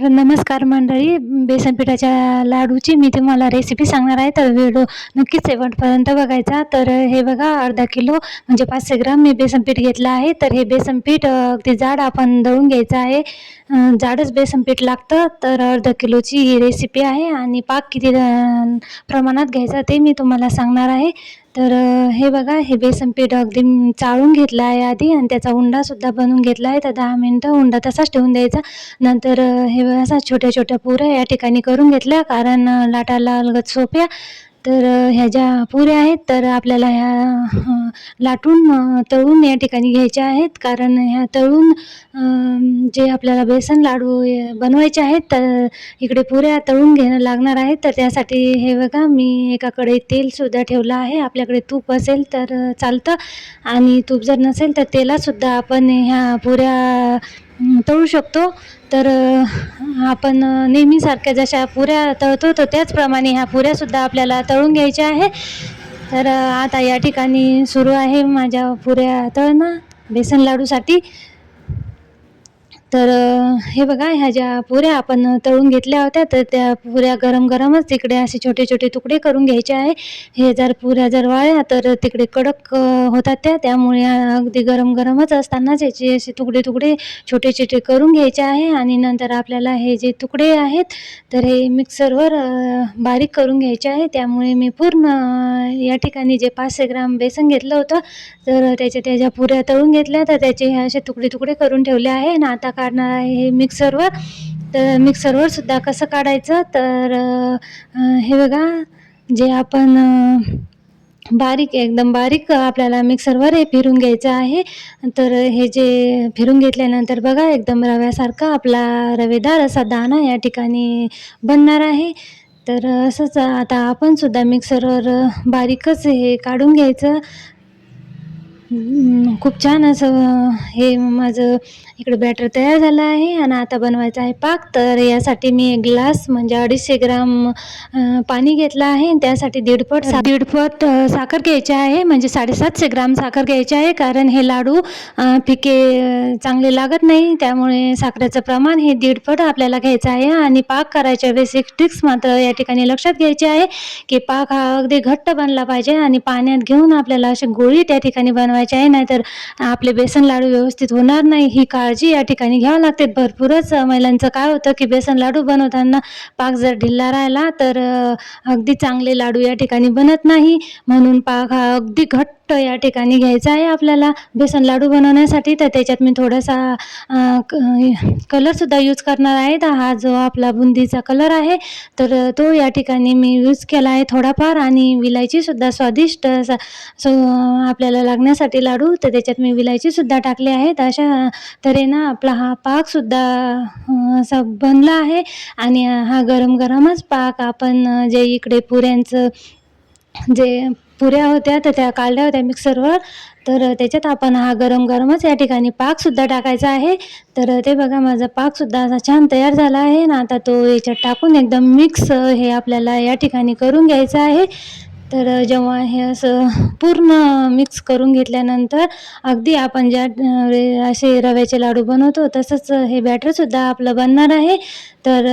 तर नमस्कार मंडळी बेसन पिठाच्या लाडूची मी तुम्हाला रेसिपी सांगणार आहे. तर व्हिडिओ नक्कीच शेवटपर्यंत बघायचा. तर हे बघा अर्धा किलो म्हणजे पाचशे ग्राम मी बेसनपीठ घेतलं आहे. तर हे बेसनपीठ अगदी जाड आपण दळून घ्यायचं आहे. जाडच बेसनपीठ लागतं. तर अर्धा किलोची ही रेसिपी आहे. आणि पाक किती प्रमाणात घ्यायचा ते मी तुम्हाला सांगणार आहे. तर हे बघा हे बेसन पीठ अगदी चाळून घेतलं आहे आधी आणि त्याचा उंडासुद्धा बनवून घेतला आहे तर दहा मिनटं उंडा तसाच ठेवून द्यायचा. नंतर हे असा छोट्या छोट्या पुऱ्या या ठिकाणी करून घेतल्या. कारण लाटाला लाटायला सोप्या. तर ह्या ज्या पुऱ्या आहेत तर आपल्याला ह्या लाटून तळून या ठिकाणी घ्यायच्या आहेत. कारण ह्या तळून जे आपल्याला बेसन लाडू बनवायचे आहेत तर इकडे पुऱ्या तळून घेणं लागणार आहेत तर त्यासाठी हे बघा मी एका कढईत तेलसुद्धा ठेवलं आहे. आपल्याकडे तूप असेल तर चालतं. आणि तूप जर नसेल तर तेलातसुद्धा आपण ह्या पुऱ्या तळू शकतो. तर आपण नेहमीसारख्या जशा पुऱ्या तळतो तर त्याचप्रमाणे ह्या पुऱ्यासुद्धा आपल्याला तळून घ्यायच्या आहे तर आता या ठिकाणी सुरू आहे माझ्या पुऱ्या तळणं बेसन लाडूसाठी. तर हे बघा ह्या ज्या पुऱ्या आपण तळून घेतल्या होत्या तर त्या पुऱ्या गरम गरमच तिकडे असे छोटे छोटे तुकडे करून घ्यायचे आहे. हे जर पुऱ्या जर वाळल्या तर तिकडे कडक होतात त्या. त्यामुळे अगदी गरम गरमच असतानाच याचे असे तुकडे तुकडे छोटे छोटे करून घ्यायचे आहे. आणि नंतर आपल्याला हे जे तुकडे आहेत तर हे मिक्सरवर बारीक करून घ्यायचे आहे. त्यामुळे मी पूर्ण या ठिकाणी जे पाचशे ग्राम बेसन घेतलं होतं तर त्याच्या त्याच्या पुऱ्या तळून घेतल्या. तर त्याचे हे असे तुकडे तुकडे करून ठेवले आहे. आणि आता काढणार आहे हे मिक्सरवर तर मिक्सरवर सुद्धा कसं काढायचं? तर हे बघा जे आपण बारीक एकदम बारीक आपल्याला मिक्सरवर हे फिरून घ्यायचं आहे. तर हे जे फिरून घेतल्यानंतर बघा एकदम रव्यासारखा आपला रवेदार असा दाणा या ठिकाणी बनणार आहे. तर असंच आता आपण सुद्धा मिक्सरवर बारीकच हे काढून घ्यायचं. खूप छान असं हे माझं इकडे बॅटर तयार झालं आहे आणि आता बनवायचं आहे पाक. तर यासाठी मी एक ग्लास म्हणजे अडीचशे ग्राम पाणी घेतलं आहे. त्यासाठी दीडपट सा दीडपट साखर घ्यायची आहे. म्हणजे साडेसातशे ग्राम साखर घ्यायची आहे. कारण हे लाडू पिके फिके चांगले लागत नाही. त्यामुळे साखरेचं प्रमाण हे दीडपट आपल्याला घ्यायचं आहे. आणि पाक करायच्या वेळेस एक ट्रिक्स मात्र या ठिकाणी लक्षात घ्यायची आहे की पाक हा अगदी घट्ट बनला पाहिजे. आणि पाण्यात घेऊन आपल्याला अशी गोळी त्या ठिकाणी बनवायची आहे नाहीतर आपले बेसन लाडू व्यवस्थित होणार नाही. ही काळजी या ठिकाणी घ्यावी लागते. भरपूरच महिलांचं काय होतं की बेसन लाडू बनवताना पाक जर ढिल्ला राहिला तर अगदी चांगले लाडू या ठिकाणी बनत नाही. म्हणून पाक हा अगदी घट्ट या ठिकाणी घ्यायचा आहे आपल्याला. बेसन लाडू बनवण्यासाठी तर त्याच्यात मी थोडासा क- कलरसुद्धा यूज करणार आहे. तर हा जो आपला बुंदीचा कलर आहे तर तो या ठिकाणी मी यूज केला आहे थोडाफार आणि विलायचीसुद्धा स्वादिष्ट असा सो आपल्याला लागण्यासाठी लाडू तर त्याच्यात मी विलायचीसुद्धा टाकली आहे. तर अशा तऱ्हेनं आपला हा पाकसुद्धा असा बनला आहे आणि हा गरम गरमच पाक आपण जे इकडे पुऱ्यांचं जे पुऱ्या होत्या तर त्या काढल्या होत्या मिक्सरवर तर त्याच्यात आपण हा गरम गरमच या ठिकाणी पाकसुद्धा टाकायचा आहे. तर ते बघा माझा पाकसुद्धा असा छान तयार झाला आहे. ना आता तो याच्यात टाकून एकदम मिक्स हे आपल्याला या ठिकाणी करून घ्यायचं आहे. तर जेव्हा हे असं पूर्ण मिक्स करून घेतल्यानंतर अगदी आपण ज्या असे रव्याचे लाडू बनवतो तसंच हे बॅटरसुद्धा आपलं बनणार आहे. तर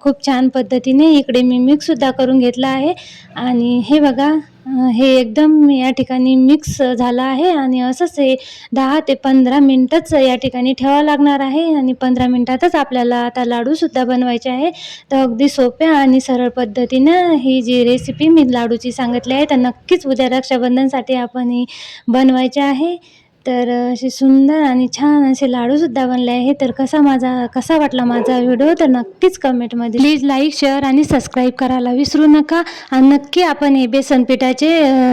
खूप छान पद्धतीने इकडे मी मिक्ससुद्धा करून घेतलं आहे. आणि हे बघा हे एकदम या ठिकाणी मिक्स झालं आहे आणि असंच हे दहा ते पंधरा मिनटंच या ठिकाणी ठेवावं लागणार आहे आणि पंधरा मिनटातच आपल्याला आता लाडूसुद्धा बनवायचे आहे. तर अगदी सोप्या आणि सरळ पद्धतीनं ही जी रेसिपी मी लाडूची सांगितली आहे तर नक्कीच उद्या रक्षाबंधनसाठी आपण ही बनवायची आहे. तर असे सुंदर आणि छान असे लाडूसुद्धा बनले आहे तर कसा माझा कसा वाटला माझा व्हिडिओ तर नक्कीच कमेंटमध्ये प्लीज लाईक शेअर आणि सबस्क्राईब करायला विसरू नका. आणि नक्की आपण हे बेसन पिठाचे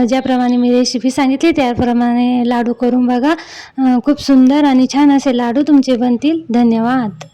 ज्याप्रमाणे मी रेसिपी सांगितली त्याप्रमाणे लाडू करून बघा. खूप सुंदर आणि छान असे लाडू तुमचे बनतील. धन्यवाद.